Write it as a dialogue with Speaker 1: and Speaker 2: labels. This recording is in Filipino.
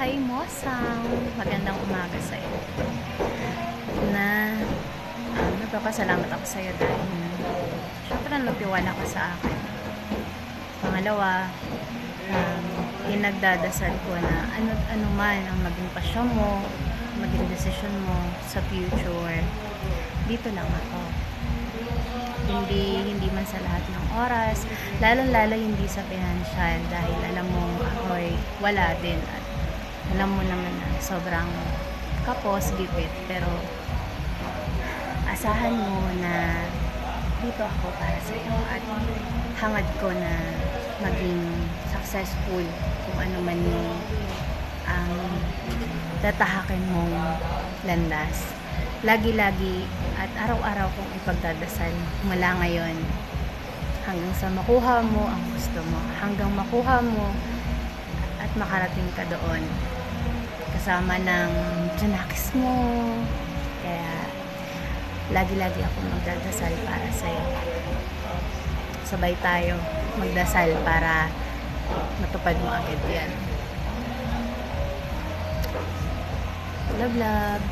Speaker 1: Hi Mosang! Magandang umaga sa iyo. Na um, nagpapasalamat ako sa iyo dahil syempre nagtiwala ka sa akin. Pangalawa, um, pinagdadasal ko na ano, ano man ang maging pasyon mo, maging desisyon mo sa future, dito lang ako. Hindi hindi man sa lahat ng oras, lalong-lalo hindi sa financial dahil alam mo ako'y wala din alam mo naman na sobrang kapos, gipit, pero asahan mo na dito ako para sa iyo at hangad ko na maging successful kung ano man yung ang tatahakin mong landas. Lagi-lagi at araw-araw kong ipagdadasal mula ngayon hanggang sa makuha mo ang gusto mo. Hanggang makuha mo at makarating ka doon kasama ng tsunakis mo. Kaya lagi-lagi ako magdadasal para sa iyo. Sabay tayo magdasal para matupad mo agad yan. Love, love.